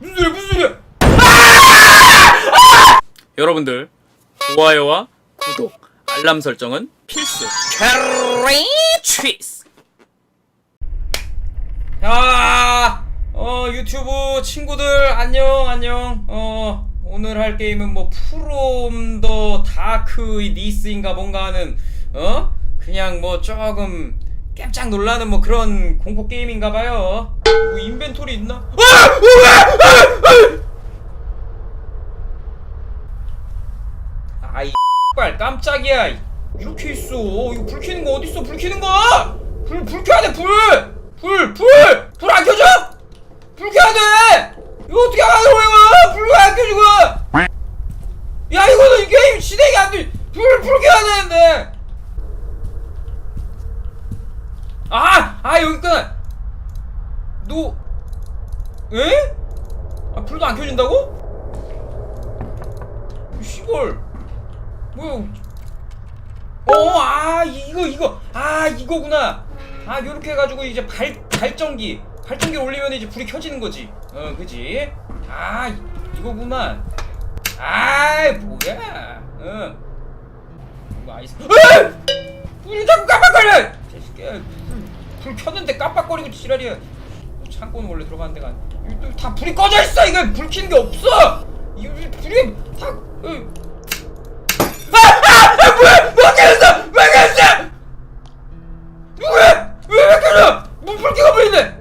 무슨 소리야 무슨 소리야 여러분들 좋아요와 구독, 알람 설정은 필수. 캐리 취스. 야, 어 유튜브 친구들 안녕 안녕. 어 오늘 할 게임은 뭐 프롬 더 다크 니스인가 뭔가 하는 어 그냥 뭐 조금 깜짝 놀라는 뭐 그런 공포 게임인가 봐요. 뭐 인벤토리 있나? 아! 아이 빨 깜짝이야. 이렇게 있어. 이거 불 켜는 거 어디 있어? 불 켜는 거! 불 불 켜야 돼 불! 불! 불! 불 안 켜져? 불 켜야 돼! 이거 어떻게 하는 거야? 불왜안 켜지고? 야 이거는 이 게임 진행이 안 돼. 불! 불 켜야 되는데. 아! 아 여기 있구나. 너 에? 아 불도 안 켜진다고? 시골 뭐야 어, 아, 이거, 이거, 아, 이거구나. 아, 요렇게 해가지고 이제 발, 발전기, 발전기 올리면 이제 불이 켜지는 거지. 어, 그지? 아, 이- 이거구만. 아이, 뭐야. 어. 이거 아이스. 으! 불이 자꾸 깜빡거려! 자식아, 불, 불 켰는데 깜빡거리고 지랄이야. 창고는 원래 들어가는 데가 아니- 또다 불이 꺼져 있어! 이거 불 켜는 게 없어! 이거 불이 다, 어. 뭐야? 뭐 켜졌어? 왜 켜졌어? 누구야? 왜 왜 켜져? 뭐불 켜가 보이는데?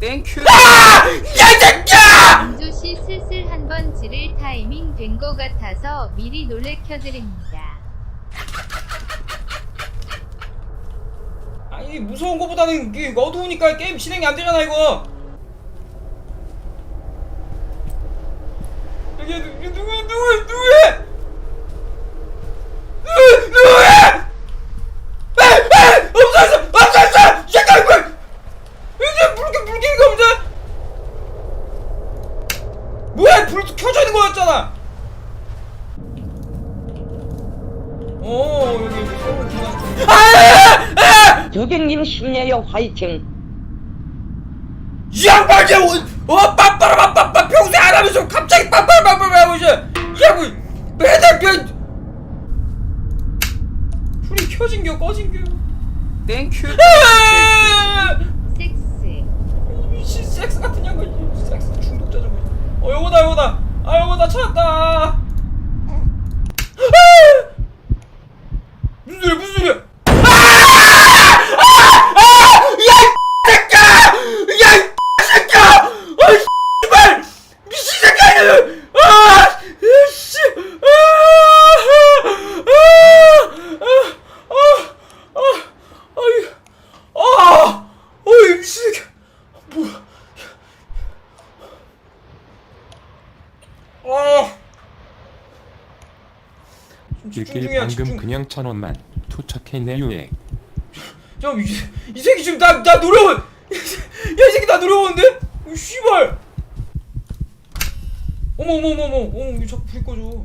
땡큐. 아! 야, 이 새끼야! 민조씨 슬슬 한번 지를 타이밍 된것 같아서 미리 놀래켜드립니다. 아니 무서운 거보다는 이게 어두우니까 게임 진행이 안 되잖아 이거. 누구 누구 누구 누구야? 조경님 힘내요 화이팅. 이 양반이 어 빠빠라빠빠빠 평소에 안 하면서 갑자기 빠빠라빠빠 하고 이제 야뭐 매달 별 불이 켜진 겨 꺼진 겨. 땡큐. 아! 섹스. 미친 섹스 같은 양반 이. 섹스 중독자 저거 어 요거다 요거다. 아 요거다. 찾았다 아! 무슨 소리야 무슨 소리야 야이 새끼야! 어이 씨발! 미친 새끼야! 아! 씨! 아! 아! 아! 아! 아! 아이! 아! 어이 미친 새끼야! 뭐야? 아! 좀 집중 길길 중이야 방금 집중. 그냥 천 원만 투척했네요. 예. 저 이, 이 새끼 지금 나 나 노려온 야이 새끼 나 노려오는데? 이 씨발! 어머 어머 어머 어머 어머 왜 자꾸 불이 꺼져.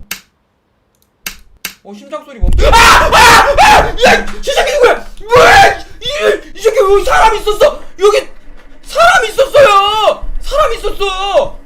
어 심장 소리 멈춰. 아아아야이 새끼 누구야? 뭐야? 이, 이 새끼 여기 사람 있었어? 여기 사람 있었어요! 사람 있었어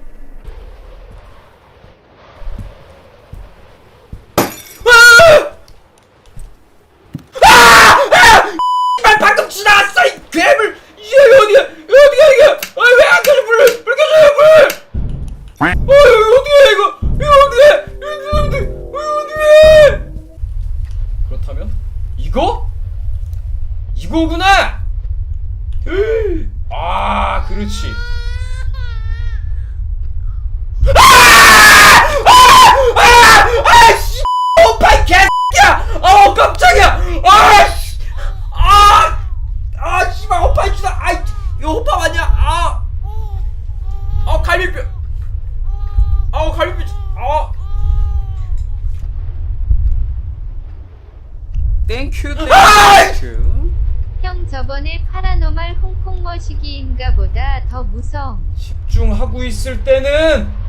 형 저번에 파라노말 홍콩 머시기인가 보다 더 무서움. 집중하고 있을 때는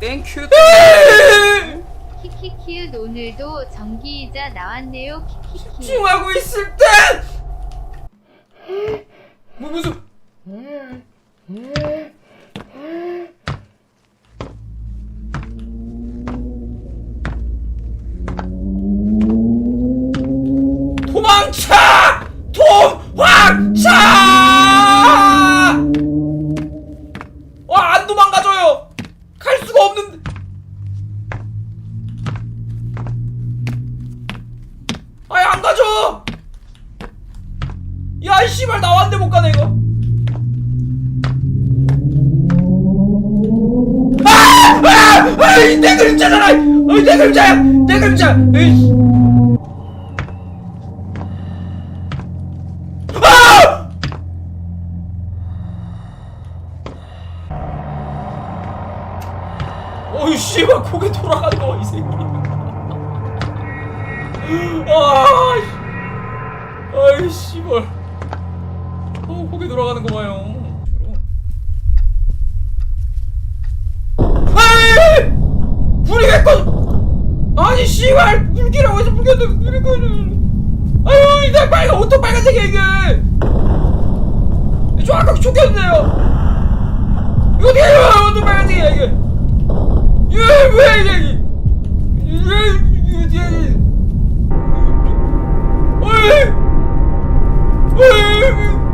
땡큐 오늘도 정기이자 나왔네요. 키키키읒. 집중하고 있을 때뭐 무슨 도망 내 그림자야! 내 그림자! 에이씨. 아! 씨발 고개 돌아가는 거이 새끼. 아, 씨. 아이 씨발. 어 고개 돌아가는 거 봐요. 아이! 왜 꺼? 아니 씨발 불길이라고 해서 불이 꺼. 아유 이제 빨간 오토 빨간색이야 이게. 저 아까 쫓겼네요. 이거 어떻게 해요? 오토 빨간색이야 이게. 이게? 왜 이게? 어이! 어이!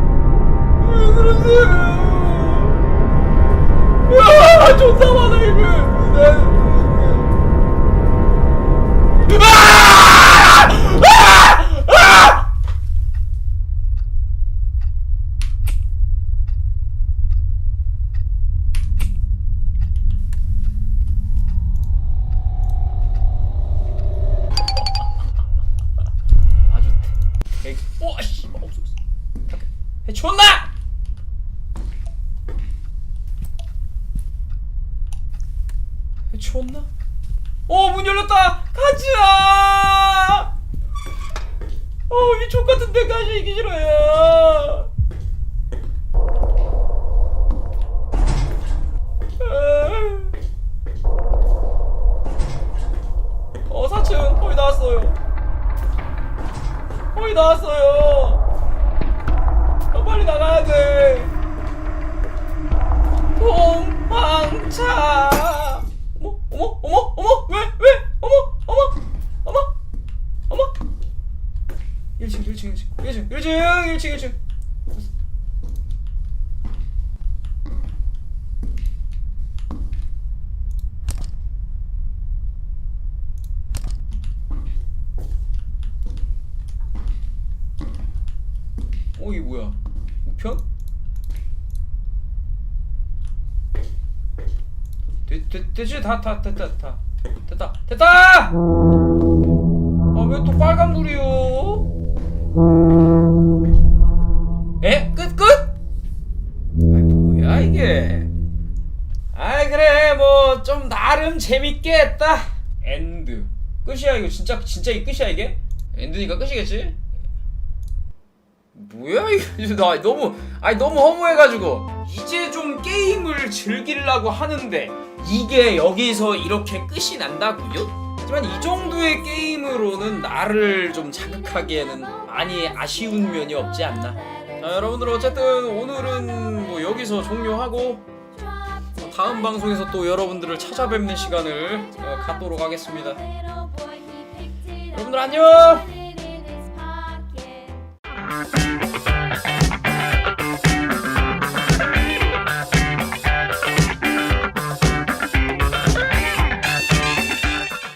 해쳤나? 어, 문 열렸다. 가자. 어, 이 족 같은 데 가시기 싫어요. 어, 4층 거의 나왔어요. 거의 나왔어요. 어, 빨리 나가야 돼. 도망쳐. 어머, 어머, 어머, 어머, 왜, 왜, 어머, 어머, 어머, 어머. 1층, 1층, 1층, 1층, 1층, 1층, 1층. 어, 이게 뭐야? 우편? 되, 되, 되지? 다, 다, 됐다, 다. 됐다, 됐다! 아, 왜 또 빨간불이요? 에? 끝, 끝? 아이, 뭐야, 이게? 아이, 그래, 뭐, 좀 나름 재밌게 했다. 엔드. 끝이야, 이거 진짜, 진짜 이 끝이야, 이게? 엔드니까 끝이겠지? 뭐야 이거 나 너무 아니 너무 허무해가지고 이제 좀 게임을 즐기려고 하는데 이게 여기서 이렇게 끝이 난다고요? 하지만 이 정도의 게임으로는 나를 좀 자극하기에는 많이 아쉬운 면이 없지 않나? 자 여러분들 어쨌든 오늘은 뭐 여기서 종료하고 어, 다음 방송에서 또 여러분들을 찾아뵙는 시간을 어, 갖도록 하겠습니다. 여러분들 안녕